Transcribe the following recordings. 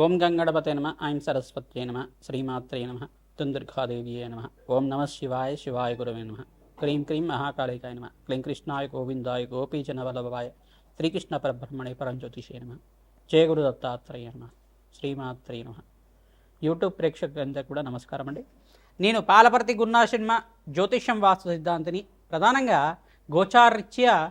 ఓం గంగణపతే నమ ఐం సరస్వత్యే నమ శ్రీమాత్రే నమ తుందుర్గాదేవియే నమ. ఓం నమ శివాయ శివాయ గురవే నమ. క్రీం క్రీం మహాకాళికాయ నమ. క్లీం కృష్ణాయ గోవిందాయ గోపీజనవల్లభాయ శ్రీకృష్ణ పరబ్రహ్మణే పరంజ్యోతిషే నమ. జయ గురు దత్తాత్రేయ నమ. శ్రీమాత్రే నమ. యూట్యూబ్ ప్రేక్షకులందరికీ కూడా నమస్కారం అండి. నేను పాలపర్తి గున్నా సినిమా జ్యోతిష్యం వాస్తు సిద్ధాంతిని ప్రధానంగా గోచారరీత్యా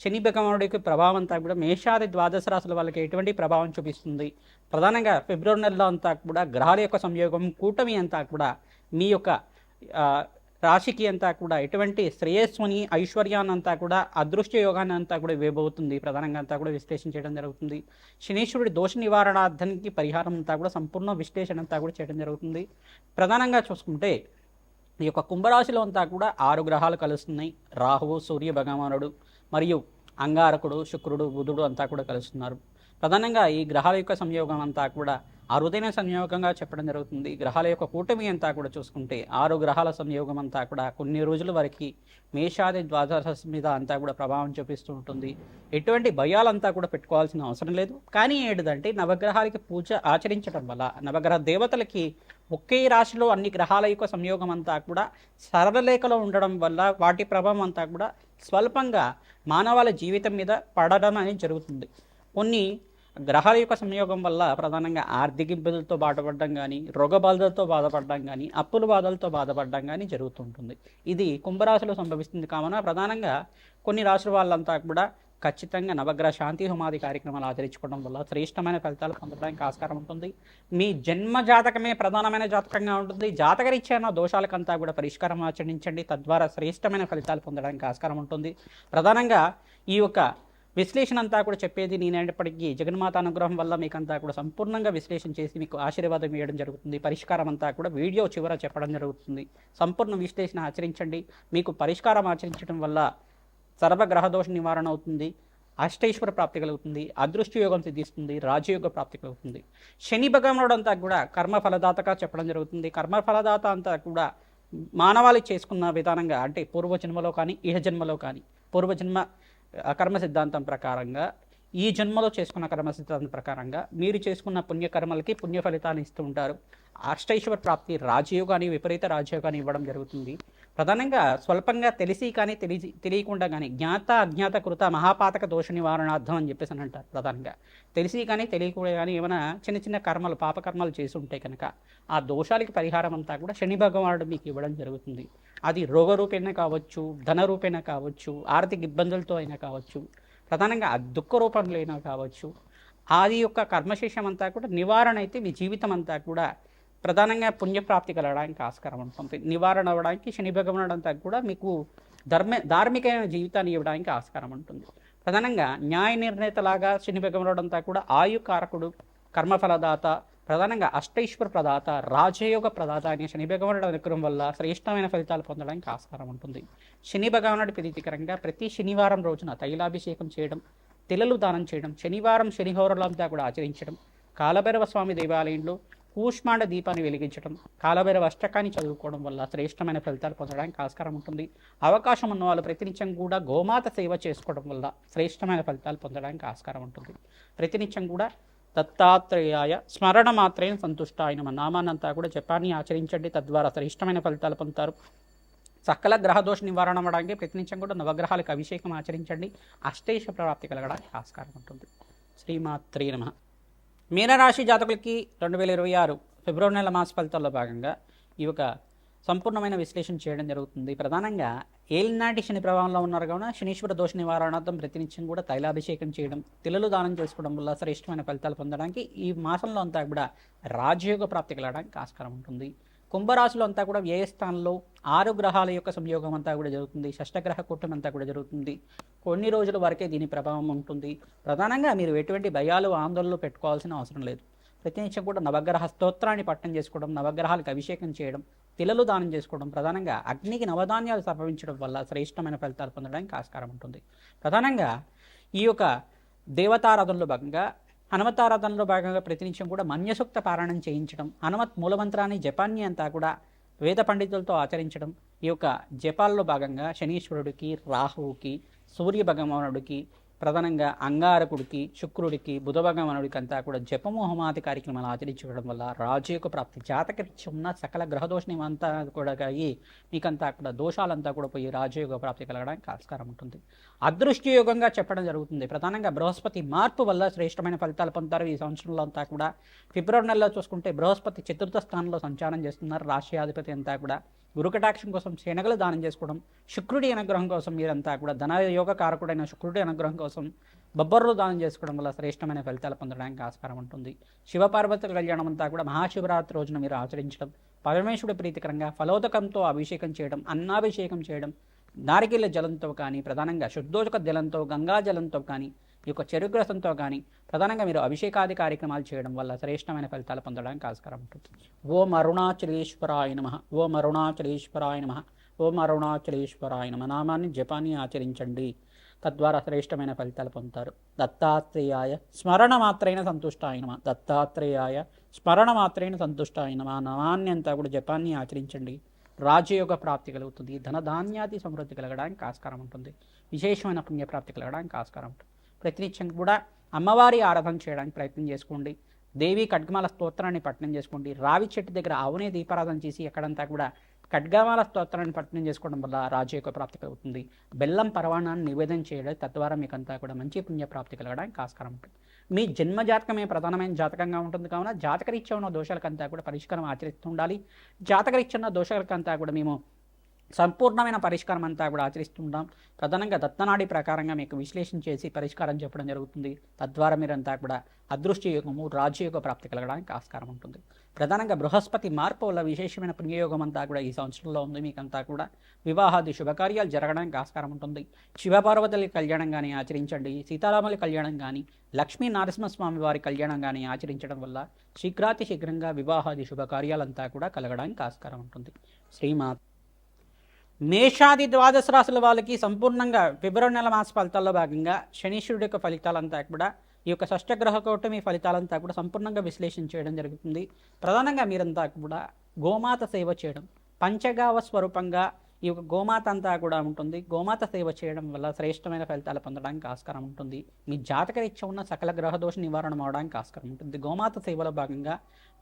శని భగవానుడికి ప్రభావం అంతా కూడా మేషాది ద్వాదశ రాశుల వాళ్ళకి ఎటువంటి ప్రభావం చూపిస్తుంది? ప్రధానంగా ఫిబ్రవరి నెలలో అంతా కూడా గ్రహాల యొక్క సంయోగం కూటమి అంతా కూడా మీ యొక్క రాశికి అంతా కూడా ఎటువంటి శ్రేయస్సుని ఐశ్వర్యాన్నంతా కూడా అదృష్ట యోగాన్ని అంతా కూడా ఇవ్వబోతుంది. ప్రధానంగా అంతా కూడా విశ్లేషణ చేయడం జరుగుతుంది. శనీశ్వరుడి దోష నివారణార్థానికి పరిహారం అంతా కూడా సంపూర్ణ విశ్లేషణ అంతా కూడా చేయడం జరుగుతుంది. ప్రధానంగా చూసుకుంటే ఈ యొక్క కుంభరాశిలో అంతా కూడా ఆరు గ్రహాలు కలుస్తున్నాయి. రాహువు సూర్య భగవానుడు మరియు అంగారకుడు శుక్రుడు బుధుడు అంతా కూడా కలుస్తున్నారు. ప్రధానంగా ఈ గ్రహాల యొక్క సంయోగం అంతా కూడా అరుదైన సంయోగంగా చెప్పడం జరుగుతుంది. గ్రహాల యొక్క కూటమి అంతా కూడా చూసుకుంటే ఆరు గ్రహాల సంయోగం అంతా కూడా కొన్ని రోజుల వరకు మేషాది ద్వాదశ మీద అంతా కూడా ప్రభావం చూపిస్తూ ఉంటుంది. ఎటువంటి భయాలంతా కూడా పెట్టుకోవాల్సిన అవసరం లేదు. కానీ ఏంటిదంటే నవగ్రహాలకి పూజ ఆచరించడం వల్ల నవగ్రహ దేవతలకి ఒకే రాశిలో అన్ని గ్రహాల యొక్క సంయోగం అంతా కూడా సరళలేఖలో ఉండడం వల్ల వాటి ప్రభావం అంతా కూడా స్వల్పంగా మానవాళి జీవితం మీద పడడం అనేది జరుగుతుంది. కొన్ని గ్రహాల యొక్క సంయోగం వల్ల ప్రధానంగా ఆర్థిక ఇబ్బందులతో బాధపడడం కానీ రోగ బాధలతో బాధపడడం కానీ అప్పుల బాధలతో బాధపడడం కానీ జరుగుతుంటుంది. ఇది కుంభరాశిలో సంభవిస్తుంది. కావున ప్రధానంగా కొన్ని రాశుల వాళ్ళంతా కూడా ఖచ్చితంగా నవగ్రహ శాంతి హోమాది కార్యక్రమాలు ఆచరించుకోవడం వల్ల శ్రేష్టమైన ఫలితాలు పొందడానికి ఆస్కారం ఉంటుంది. మీ జన్మ జాతకమే ప్రధానమైన జాతకంగా ఉంటుంది. జాతకరీత్యా దోషాలకంతా కూడా పరిష్కారం ఆచరించండి. తద్వారా శ్రేష్టమైన ఫలితాలు పొందడానికి ఆస్కారం ఉంటుంది. ప్రధానంగా ఈ యొక్క విశ్లేషణ అంతా కూడా చెప్పేది నేనేటప్పటికీ జగన్మాత అనుగ్రహం వల్ల మీకంతా కూడా సంపూర్ణంగా విశ్లేషణ చేసి మీకు ఆశీర్వాదం ఇవ్వడం జరుగుతుంది. పరిష్కారం అంతా కూడా వీడియో చివర చెప్పడం జరుగుతుంది. సంపూర్ణ విశ్లేషణ ఆచరించండి. మీకు పరిష్కారం ఆచరించడం వల్ల సర్వగ్రహ దోష నివారణ అవుతుంది అష్టేశ్వర ప్రాప్తి కలుగుతుంది అదృష్ట యోగం సిద్ధిస్తుంది రాజయోగ ప్రాప్తి కలుగుతుంది. శని భగవానుడు అంతా కూడా కర్మ ఫలదాతగా చెప్పడం జరుగుతుంది. కర్మ ఫలదాత అంతా కూడా మానవాళి చేసుకున్న విధానంగా అంటే పూర్వజన్మలో కానీ ఇహ జన్మలో కానీ పూర్వజన్మ కర్మ సిద్ధాంతం ప్రకారంగా ఈ జన్మలో చేసుకున్న కర్మ సిద్ధాంతం ప్రకారంగా మీరు చేసుకున్న పుణ్యకర్మలకి పుణ్య ఫలితాన్ని ఇస్తూ ఉంటారు. అష్టైశ్వర ప్రాప్తి రాజయోగాన్ని విపరీత రాజయోగాన్ని ఇవ్వడం జరుగుతుంది. ప్రధానంగా స్వల్పంగా తెలిసి కానీ తెలిసి తెలియకుండా కానీ జ్ఞాత అజ్ఞాత కృత మహాపాతక దోష నివారణార్థం అని చెప్పేసి అని అంటారు ప్రధానంగా. తెలిసి కానీ తెలియకుండా కానీ ఏమైనా చిన్న చిన్న కర్మలు పాపకర్మలు చేసి ఉంటే కనుక ఆ దోషాలకి పరిహారం అంతా కూడా శని భగవానుడు మీకు ఇవ్వడం జరుగుతుంది. అది రోగ కావచ్చు ధన రూపేణ కావచ్చు ఆర్థిక ఇబ్బందులతో అయినా కావచ్చు ప్రధానంగా ఆ దుఃఖ రూపంలో అయినా కావచ్చు ఆది యొక్క కర్మశేషం అంతా కూడా నివారణ అయితే మీ జీవితం అంతా కూడా ప్రధానంగా పుణ్యప్రాప్తి కలగడానికి ఆస్కారం ఉంటుంది. నివారణ అవ్వడానికి శని భగవానుడు అంతా కూడా మీకు ధర్మ ధార్మికమైన జీవితాన్ని ఇవ్వడానికి ఆస్కారం ఉంటుంది. ప్రధానంగా న్యాయ నిర్ణేతలాగా శని భగవనుడంతా కూడా కూడా ఆయుకారకుడు కర్మఫలదాత ప్రధానంగా అష్టైశ్వర ప్రదాత రాజయోగ ప్రదాత అనే శని భగవానుడు అనుగ్రహం వల్ల శ్రేష్టమైన ఫలితాలు పొందడానికి ఆస్కారం ఉంటుంది. శని భగవానుడి ప్రీతికరంగా ప్రతి శనివారం రోజున తైలాభిషేకం చేయడం తెలలు దానం చేయడం శనివారం శనిహోరలంతా కూడా ఆచరించడం కాలభైరవ స్వామి దేవాలయంలో కూష్మాండ దీపాన్ని వెలిగించడం కాలభైరవ అష్టకాన్ని చదువుకోవడం వల్ల శ్రేష్టమైన ఫలితాలు పొందడానికి ఆస్కారం ఉంటుంది. అవకాశం ఉన్న వాళ్ళు ప్రతినిత్యం కూడా గోమాత సేవ చేసుకోవడం వల్ల శ్రేష్టమైన ఫలితాలు పొందడానికి ఆస్కారం ఉంటుంది. ప్రతినిత్యం కూడా దత్తాత్రేయాయ స్మరణ మాత్రేన సంతుష్ట ఆయన మన నామాన్నంతా కూడా జపాన్ని ఆచరించండి. తద్వారా శ్రేష్టమైన ఫలితాలు పొందుతారు. సకల గ్రహదోష నివారణ అవ్వడానికి ప్రతినిత్యం కూడా నవగ్రహాలకు అభిషేకం ఆచరించండి. అష్టేష ప్రాప్తి కలగడానికి ఆస్కారం ఉంటుంది. శ్రీమాత్రే నమ. మీనరాశి జాతకులకి రెండు వేల ఇరవై ఆరు ఫిబ్రవరి నెల మాస ఫలితాల్లో భాగంగా ఈ యొక్క సంపూర్ణమైన విశ్లేషణ చేయడం జరుగుతుంది. ప్రధానంగా ఏలినాటి శని ప్రభావంలో ఉన్నారు కావున శనీశ్వర దోష నివారణార్థం ప్రతినిత్యం కూడా తైలాభిషేకం చేయడం తిలలు దానం చేసుకోవడం వల్ల శ్రేష్టమైన ఫలితాలు పొందడానికి ఈ మాసంలో అంతా కూడా రాజయోగ ప్రాప్తి కలగడానికి ఆస్కారం ఉంటుంది. కుంభరాశిలో అంతా కూడా వ్యయ స్థానంలో ఆరు గ్రహాల యొక్క సంయోగం అంతా కూడా జరుగుతుంది. షష్టగ్రహ కూటమి అంతా కూడా జరుగుతుంది. కొన్ని రోజుల వరకే దీని ప్రభావం ఉంటుంది. ప్రధానంగా మీరు ఎటువంటి భయాలు ఆందోళనలు పెట్టుకోవాల్సిన అవసరం లేదు. ప్రతినిత్యం కూడా నవగ్రహ స్తోత్రాన్ని పట్టణం చేసుకోవడం నవగ్రహాలకు అభిషేకం చేయడం తిలలు దానం చేసుకోవడం ప్రధానంగా అగ్నికి నవధాన్యాలు సమర్పించడం వల్ల శ్రేష్టమైన ఫలితాలు పొందడానికి ఆస్కారం ఉంటుంది. ప్రధానంగా ఈ యొక్క దేవతారాధనలో భాగంగా హనుమతారాధనలో భాగంగా ప్రతినిత్యం కూడా మన్యసూక్త పారాయణం చేయించడం హనుమత్ మూలమంత్రాన్ని జపాన్ని అంతా కూడా వేద పండితులతో ఆచరించడం ఈ యొక్క జపాల్లో భాగంగా శనీశ్వరుడికి రాహువుకి సూర్య భగవానుడికి ప్రధానంగా అంగారకుడికి శుక్రుడికి బుధభగవానుడికి అంతా కూడా జపమోహమాతి కార్యక్రమాలు ఆచరించడం వల్ల రాజయోగ ప్రాప్తి జాతకరీత్యం ఉన్న సకల గ్రహదోష అంతా కూడా అయ్యి మీకంతా కూడా దోషాలంతా కూడా పోయి రాజయోగ ప్రాప్తి కలగడానికి ఆస్కారం ఉంటుంది. అదృష్టయోగంగా చెప్పడం జరుగుతుంది. ప్రధానంగా బృహస్పతి మార్పు వల్ల శ్రేష్టమైన ఫలితాలు పొందుతారు. ఈ సంవత్సరంలో అంతా కూడా ఫిబ్రవరి నెలలో చూసుకుంటే బృహస్పతి చతుర్థ స్థానంలో సంచారం చేస్తున్నారు. రాష్ట్రాధిపతి అంతా కూడా గురుకటాక్షం కోసం శనగలు దానం చేసుకోవడం శుక్రుడి అనుగ్రహం కోసం మీరంతా కూడా ధన యోగ కారకుడైన శుక్రుడి అనుగ్రహం కోసం బొబ్బర్లు దానం చేసుకోవడం వల్ల శ్రేష్టమైన ఫలితాలు పొందడానికి ఆస్కారం ఉంటుంది. శివపార్వతుల కళ్యాణం అంతా కూడా మహాశివరాత్రి రోజున మీరు ఆచరించడం పరమేశ్వరుడు ప్రీతికరంగా ఫలోదకంతో అభిషేకం చేయడం అన్నాభిషేకం చేయడం నారికేల జలంతో కానీ ప్రధానంగా శుద్ధోజక జలంతో గంగా జలంతో కానీ ఈ యొక్క చెరుకు రసంతో కానీ ప్రధానంగా మీరు అభిషేకాది కార్యక్రమాలు చేయడం వల్ల శ్రేష్టమైన ఫలితాలు పొందడానికి ఆస్కారం ఉంటుంది. ఓం అరుణాచలేశ్వరాయ నమ. ఓం అరుణాచలేశ్వరాయ నమ. ఓం అరుణాచలేశ్వరాయ నమ. నామాన్ని జపాన్ని ఆచరించండి. తద్వారా శ్రేష్టమైన ఫలితాలు పొందుతారు. దత్తాత్రేయాయ స్మరణ మాత్రైన సంతుష్టాయ దత్తాత్రేయాయ స్మరణ మాత్రైన సంతుష్టాయ నమ. నామాన్ని అంతా కూడా జపాన్ని ఆచరించండి. రాజయోగ ప్రాప్తి కలుగుతుంది. ధనధాన్యాది సమృద్ధి కలగడానికి ఆస్కారం ఉంటుంది. విశేషమైన పుణ్యప్రాప్తి కలగడానికి ఆస్కారం ఉంటుంది. ప్రతినిత్యం కూడా అమ్మవారి ఆరాధన చేయడానికి ప్రయత్నం చేసుకోండి. దేవి ఖడ్గమాల స్తోత్రాన్ని పట్టణం చేసుకోండి. రావి చెట్టు దగ్గర ఆవునే దీపారాధన చేసి ఎక్కడంతా కూడా ఖడ్గమాల స్తోత్రాన్ని పట్టణం చేసుకోవడం వల్ల రాజయోగ ప్రాప్తి కలుగుతుంది. బెల్లం పరవాణాన్ని నివేదన చేయడం తద్వారా మీకంతా కూడా మంచి పుణ్య ప్రాప్తి కలగడానికి ఆస్కారం ఉంటుంది. మీ జన్మ జాతకమే ప్రధానమైన జాతకంగా ఉంటుంది. కావున జాతకరీత్యా ఉన్న దోషాలకంతా కూడా పరిష్కారం ఆచరిస్తూ ఉండాలి. జాతకరీత్యా ఉన్న దోషాలకంతా కూడా మేము సంపూర్ణమైన పరిష్కారం అంతా కూడా ఆచరిస్తుంటాం. ప్రధానంగా దత్తనాడి ప్రకారంగా మీకు విశ్లేషణ చేసి పరిష్కారం చెప్పడం జరుగుతుంది. తద్వారా మీరంతా కూడా అదృష్టయోగము యోగము రాజయోగ ప్రాప్తి కలగడానికి ఆస్కారం ఉంటుంది. ప్రధానంగా బృహస్పతి మార్పు వల్ల విశేషమైన పుణ్యయోగం అంతా కూడా ఈ సంవత్సరంలో ఉంది. మీకంతా కూడా వివాహాది శుభకార్యాలు జరగడానికి ఆస్కారం ఉంటుంది. శివపార్వతుల కళ్యాణం కానీ ఆచరించండి. సీతారాముల కళ్యాణం కానీ లక్ష్మీ నరసింహస్వామి వారి కళ్యాణం కానీ ఆచరించడం వల్ల శీఘ్రాతి శీఘ్రంగా వివాహాది శుభకార్యాలంతా కూడా కలగడానికి ఆస్కారం ఉంటుంది. శ్రీమా మేషాది ద్వాదశ రాశుల వాళ్ళకి సంపూర్ణంగా ఫిబ్రవరి నెల మాస ఫలితాల్లో భాగంగా శనీశ్వరుడి యొక్క ఫలితాలంతా కూడా ఈ యొక్క షష్టగ్రహ కూటమి ఫలితాలంతా కూడా సంపూర్ణంగా విశ్లేషణ చేయడం జరుగుతుంది. ప్రధానంగా మీరంతా కూడా గోమాత సేవ చేయడం పంచగావ స్వరూపంగా ఈ యొక్క గోమాత అంతా కూడా ఉంటుంది. గోమాత సేవ చేయడం వల్ల శ్రేష్టమైన ఫలితాలు పొందడానికి ఆస్కారం ఉంటుంది. మీ జాతకరీత్యా ఉన్న సకల గ్రహదోష నివారణ అవడానికి ఆస్కారం ఉంటుంది. గోమాత సేవలో భాగంగా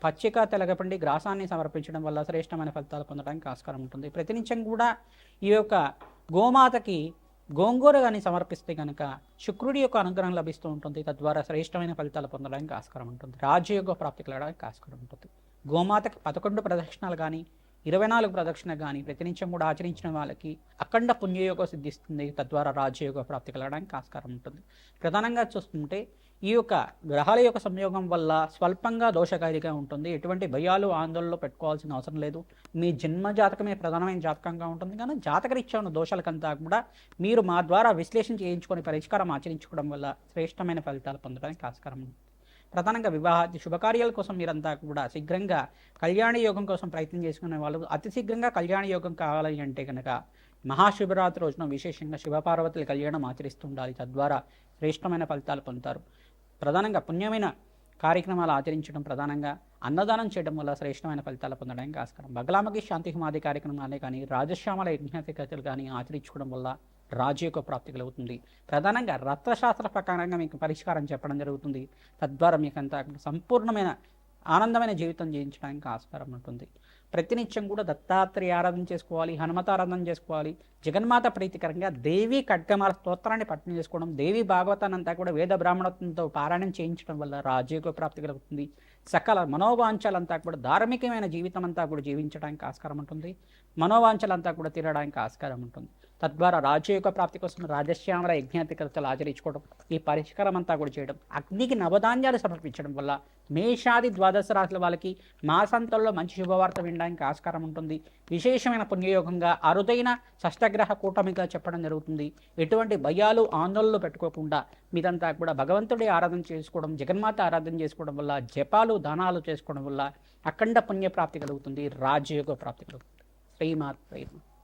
పచ్చిక తెలగపండి గ్రాసాన్ని సమర్పించడం వల్ల శ్రేష్టమైన ఫలితాలు పొందడానికి ఆస్కారం ఉంటుంది. ప్రతినిత్యం కూడా ఈ యొక్క గోమాతకి గోంగూర కానీ సమర్పిస్తే కనుక శుక్రుడి యొక్క అనుగ్రహం లభిస్తూ ఉంటుంది. తద్వారా శ్రేష్టమైన ఫలితాలు పొందడానికి ఆస్కారం ఉంటుంది. రాజయోగ ప్రాప్తి కలగడానికి ఆస్కారం ఉంటుంది. గోమాతకి పదకొండు ప్రదక్షిణాలు కానీ ఇరవై నాలుగు ప్రదక్షిణ కానీ ప్రతినిత్యం కూడా ఆచరించిన వాళ్ళకి అఖండ పుణ్యయోగం సిద్ధిస్తుంది. తద్వారా రాజయోగ ప్రాప్తి కలగడానికి ఆస్కారం ఉంటుంది. ప్రధానంగా చూస్తుంటే ఈ యొక్క గ్రహాల యొక్క సంయోగం వల్ల స్వల్పంగా దోషకారిగా ఉంటుంది. ఎటువంటి భయాలు ఆందోళనలో పెట్టుకోవాల్సిన అవసరం లేదు. మీ జన్మ జాతకమే ప్రధానమైన జాతకంగా ఉంటుంది. కానీ జాతకరీత్యా ఉన్న దోషాలకంతా కూడా మీరు మా ద్వారా విశ్లేషణ చేయించుకొని పరిష్కారం ఆచరించుకోవడం వల్ల శ్రేష్టమైన ఫలితాలు పొందడానికి ఆస్కారం ఉంది ప్రధానంగా వివాహాది శుభకార్యాల కోసం మీరంతా కూడా శీఘ్రంగా కళ్యాణ యోగం కోసం ప్రయత్నం చేసుకునే వాళ్ళు అతి శీఘ్రంగా కళ్యాణ యోగం కావాలి అంటే కనుక మహాశివరాత్రి రోజున విశేషంగా శివపార్వతుల కళ్యాణం ఆచరిస్తుండాలి తద్వారా శ్రేష్టమైన ఫలితాలు పొందుతారు. ప్రధానంగా పుణ్యమైన కార్యక్రమాలు ఆచరించడం ప్రధానంగా అన్నదానం చేయడం వల్ల శ్రేష్టమైన ఫలితాలు పొందడానికి ఆస్కారం. బగలామకి శాంతి హిమాది కార్యక్రమాలే కానీ రాజశ్యామల యజ్ఞాతికతలు కానీ ఆచరించుకోవడం వల్ల రాజయోగ ప్రాప్తి కలుగుతుంది ప్రధానంగా రత్నశాస్త్ర ప్రకారంగా మీకు పరిష్కారం చెప్పడం జరుగుతుంది. తద్వారా మీకు అంత సంపూర్ణమైన ఆనందమైన జీవితం జీవించడానికి ఆస్కారం ఉంటుంది. ప్రతినిత్యం కూడా దత్తాత్రేయ ఆరాధన చేసుకోవాలి హనుమత ఆరాధన చేసుకోవాలి జగన్మాత ప్రీతికరంగా దేవి ఖడ్గమాల స్తోత్రాన్ని పట్టణం చేసుకోవడం దేవి భాగవతాన్ని అంతా కూడా వేద బ్రాహ్మణత్వంతో పారాయణం చేయించడం వల్ల రాజయోగ ప్రాప్తి కలుగుతుంది. సకల మనోవాంఛలంతా కూడా ధార్మికమైన జీవితం అంతా కూడా జీవించడానికి ఆస్కారం ఉంటుంది. మనోవాంఛలంతా కూడా తీరడానికి ఆస్కారం ఉంటుంది. తద్వారా రాజయోగ ప్రాప్తి కోసం రాజశ్యామల యజ్ఞాతికతలు ఆచరించుకోవడం ఈ పరిష్కారం అంతా కూడా చేయడం అగ్నికి నవధాన్యాలు సమర్పించడం వల్ల మేషాది ద్వాదశ రాశుల వాళ్ళకి మాసాంతంలో మంచి శుభవార్త వినడానికి ఆస్కారం ఉంటుంది. విశేషమైన పుణ్యయోగంగా అరుదైన షష్టగ్రహ కూటమిగా చెప్పడం జరుగుతుంది ఎటువంటి భయాలు ఆందోళనలు పెట్టుకోకుండా మీదంతా కూడా భగవంతుడి ఆరాధన చేసుకోవడం జగన్మాత ఆరాధన చేసుకోవడం వల్ల జపాలు దానాలు చేసుకోవడం వల్ల అఖండ పుణ్య ప్రాప్తి కలుగుతుంది రాజయోగ ప్రాప్తి కలుగుతుంది శ్రీమాత్రే నమః.